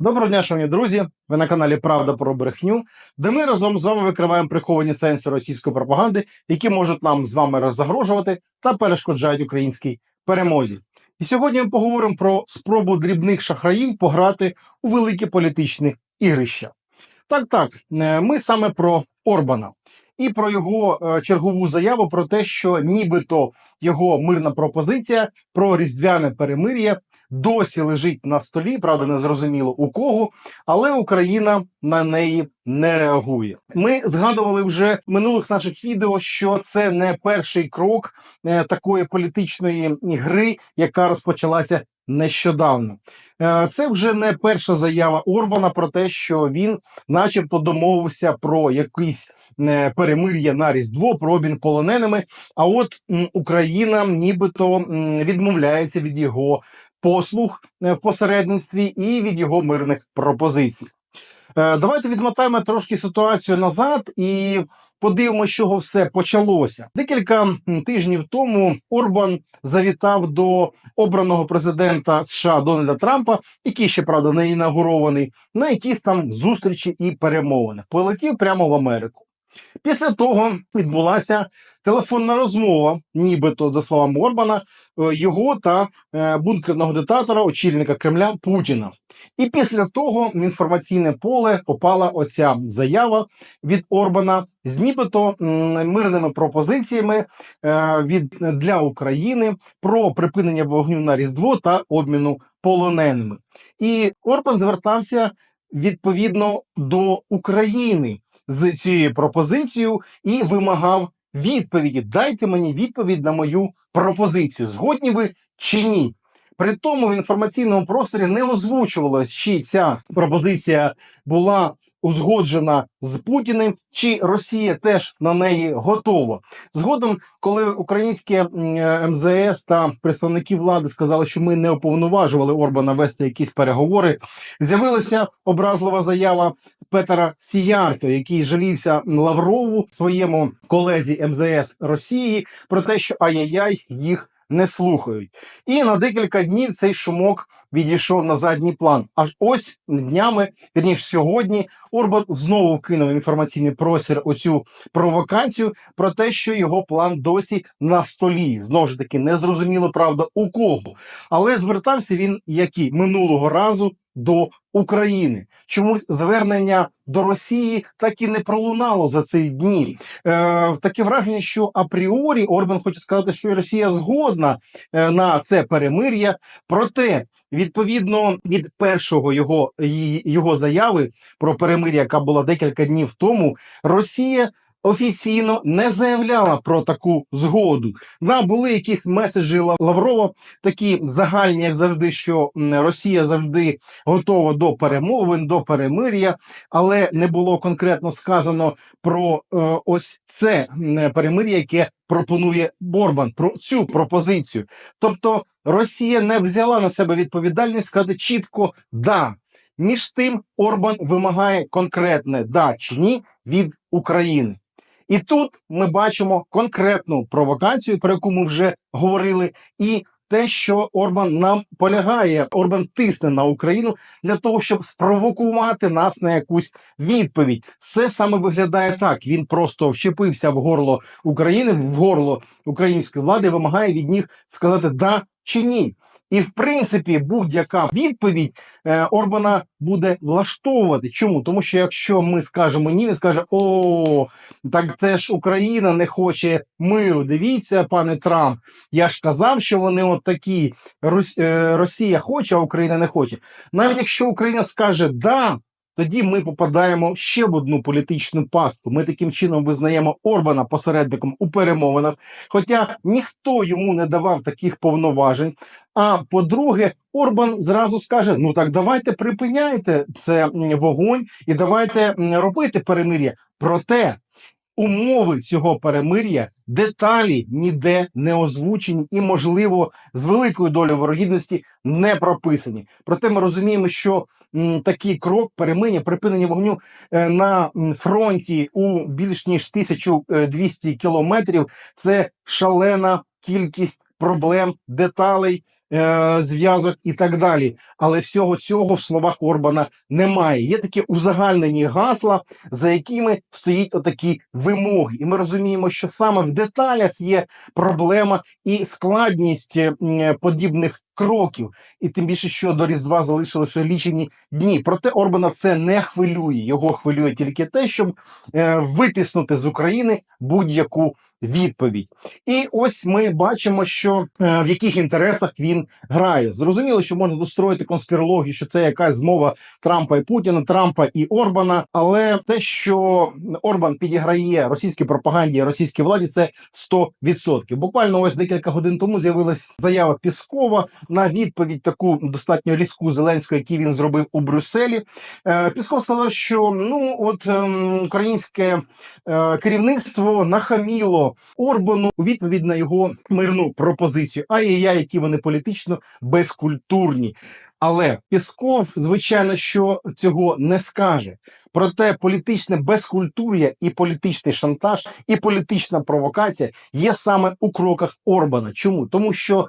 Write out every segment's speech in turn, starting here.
Доброго дня, шановні друзі. Ви на каналі Правда про брехню, де ми разом з вами викриваємо приховані сенси російської пропаганди, які можуть нам з вами роззагрожувати та перешкоджають українській перемозі. І сьогодні ми поговоримо про спробу дрібних шахраїв пограти у великі політичні ігрища. Так, так, е, ми саме про Орбана і про його е, чергову заяву про те, що нібито його мирна пропозиція про різдвяне перемир'я досі лежить на столі, правда, не зрозуміло у кого, але Україна на неї не реагує. Ми згадували вже в минулих наших відео, що це не перший крок е, такої політичної гри, яка розпочалася. Нещодавно Е, це вже не перша заява Орбана про те, що він, начебто, домовився про якийсь е, перемир'я на різдво, про обмін полоненими. А от Україна нібито відмовляється від його послуг е, в посередництві і від його мирних пропозицій. Давайте відмотаємо трошки ситуацію назад і подивимося, чого все почалося. Декілька тижнів тому Орбан завітав до обраного президента США Дональда Трампа, який ще правда не інаугурований, на якісь там зустрічі і перемовини. Полетів прямо в Америку. Після того відбулася телефонна розмова, нібито за словами Орбана, е, його та е, бункерного диктатора, очільника Кремля Путіна. І після того в інформаційне поле попала оця заява від Орбана з нібито мирними пропозиціями е, від для України про припинення вогню на Різдво та обміну полоненими. І Орбан звертався відповідно до України з цією пропозицією і вимагав відповіді. Дайте мені відповідь на мою пропозицію. Згодні ви чи ні? При тому в інформаційному просторі не озвучувалось, чи ця пропозиція була узгоджена з Путіним, чи Росія теж на неї готова. Згодом, коли українське е, МЗС та представники влади сказали, що ми не уповноважували Орбана вести якісь переговори, з'явилася образлива заява Петера Сіярто, який жалівся Лаврову своєму колезі МЗС Росії про те, що ай-яй-яй їх не слухають. І на декілька днів цей шумок відійшов на задній план. Аж ось днями, вірніше сьогодні, Орбан знову вкинув інформаційний простір оцю провокацію про те, що його план досі на столі. Знову ж таки, не зрозуміло, правда, у кого. Але звертався він який минулого разу до України. Чомусь звернення до Росії так і не пролунало за ці дні. Е, таке враження, що апріорі Орбан хоче сказати, що Росія згодна е, на це перемир'я. Проте, відповідно від першого його, його заяви про перемир'я, яка була декілька днів тому, Росія. Офіційно не заявляла про таку згоду. Да, були якісь меседжі Лаврова, такі загальні, як завжди, що Росія завжди готова до перемовин, до перемир'я, але не було конкретно сказано про е, ось це перемир'я, яке пропонує Борбан, про цю пропозицію. Тобто Росія не взяла на себе відповідальність сказати чітко да. Між тим Орбан вимагає конкретне да чи ні від України. І тут ми бачимо конкретну провокацію, про яку ми вже говорили, і те, що Орбан нам полягає, Орбан тисне на Україну для того, щоб спровокувати нас на якусь відповідь. Все саме виглядає так. Він просто вчепився в горло України, в горло української влади, вимагає від них сказати да чи ні. І в принципі, будь-яка відповідь е, Орбана буде влаштовувати. Чому? Тому що якщо ми скажемо ні, він скаже: О, так це ж Україна не хоче миру. Дивіться, пане Трамп. Я ж казав, що вони от такі. Е, Росія хоче, а Україна не хоче. Навіть якщо Україна скаже да. Тоді ми попадаємо ще в одну політичну пастку. Ми таким чином визнаємо Орбана посередником у перемовинах, хоча ніхто йому не давав таких повноважень. А по-друге, Орбан зразу скаже: ну так давайте припиняйте це вогонь і давайте робити перемир'я. Проте умови цього перемир'я, деталі ніде не озвучені і, можливо, з великою долею ворогідності не прописані. Проте ми розуміємо, що м, такий крок перемир'я, припинення вогню е, на фронті у більш ніж 1200 кілометрів це шалена кількість проблем, деталей, е, зв'язок і так далі. Але всього цього в словах Орбана немає. Є такі узагальнені гасла, за якими стоїть отакі вимоги. І ми розуміємо, що саме в деталях є проблема і складність е, подібних кроків. І тим більше, що до Різдва залишилося лічені дні. Проте Орбана це не хвилює. Його хвилює тільки те, щоб е, витиснути з України будь-яку відповідь. І ось ми бачимо, що е, в яких інтересах він грає. Зрозуміло, що можна достроїти конспірологію, що це якась змова Трампа і Путіна, Трампа і Орбана. Але те, що Орбан підіграє російській пропаганді, російській владі, це 100%. Буквально ось декілька годин тому з'явилась заява Піскова на відповідь таку достатньо різку Зеленського, який він зробив у Брюсселі. Е, Пісков сказав, що ну от ем, українське е, керівництво нахаміло Орбану у відповідь на його мирну пропозицію. Ай-яй, які вони політично безкультурні. Але Пісков, звичайно, що цього не скаже. Проте політичне безкультур'я і політичний шантаж, і політична провокація є саме у кроках Орбана. Чому? Тому що.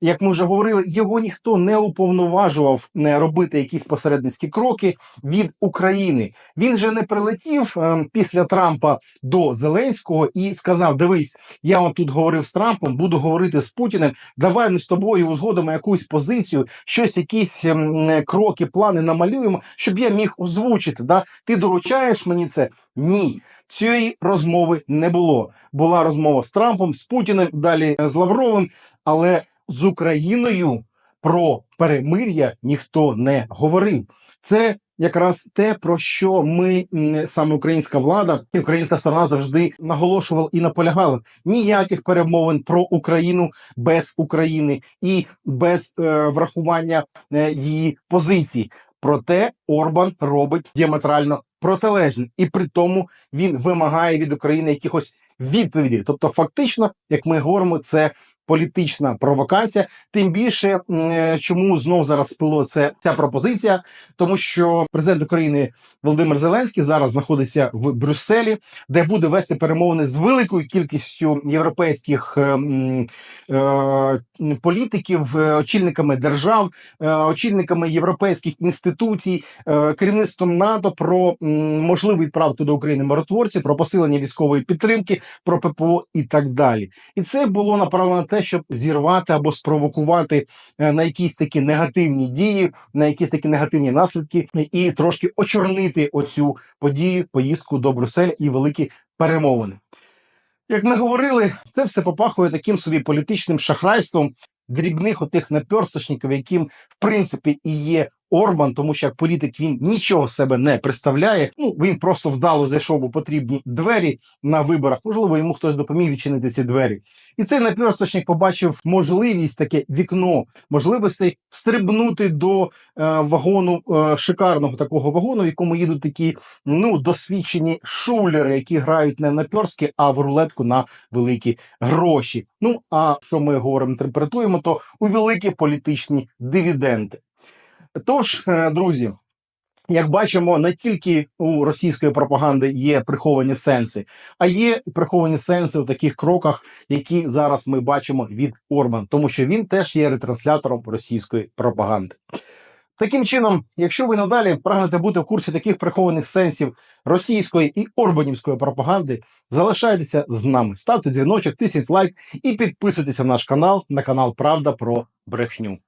Як ми вже говорили, його ніхто не уповноважував не робити якісь посередницькі кроки від України. Він же не прилетів е, після Трампа до Зеленського і сказав: Дивись, я от тут говорив з Трампом, буду говорити з Путіним. Давай ми з тобою узгодимо якусь позицію, щось, якісь е, кроки, плани намалюємо, щоб я міг озвучити. Да? Ти доручаєш мені це? Ні. Цієї розмови не було. Була розмова з Трампом, з Путіним, далі е, з Лавровим, але з Україною про перемир'я ніхто не говорив. Це якраз те, про що ми саме українська влада і українська сторона завжди наголошувала і наполягала. Ніяких перемовин про Україну без України і без е, врахування е, її позицій. Проте Орбан робить діаметрально протилежне, і при тому він вимагає від України якихось відповідей. Тобто, фактично, як ми говоримо, це політична провокація. Тим більше, е, чому знов зараз спило це ця пропозиція, тому що президент України Володимир Зеленський зараз знаходиться в Брюсселі, де буде вести перемовини з великою кількістю європейських е, е, політиків, е, очільниками держав, е, очільниками європейських інституцій, е, керівництвом НАТО про можливу відправку до України миротворців, про посилення військової підтримки, про ППО і так далі. І це було направлено на те, щоб зірвати або спровокувати е, на якісь такі негативні дії, на якісь такі негативні наслідки, і трошки очорнити оцю подію, поїздку до Брюсселя і великі перемовини. Як ми говорили, це все попахує таким собі політичним шахрайством дрібних отих наперсточників, яким в принципі і є Орбан, тому що як політик він нічого себе не представляє. Ну він просто вдало зайшов у потрібні двері на виборах. Можливо, йому хтось допоміг відчинити ці двері. І цей наперсточник побачив можливість таке вікно можливостей стрибнути до е, вагону е, шикарного такого вагону, в якому їдуть такі ну досвідчені шулери, які грають не на пьорськи, а в рулетку на великі гроші. Ну а що ми говоримо, інтерпретуємо, то у великі політичні дивіденди. Тож, е, друзі, як бачимо, не тільки у російської пропаганди є приховані сенси, а є приховані сенси у таких кроках, які зараз ми бачимо від Орбан, тому що він теж є ретранслятором російської пропаганди. Таким чином, якщо ви надалі прагнете бути в курсі таких прихованих сенсів російської і орбанівської пропаганди, залишайтеся з нами, ставте дзвіночок, тисніть лайк і підписуйтеся на наш канал на канал Правда про брехню.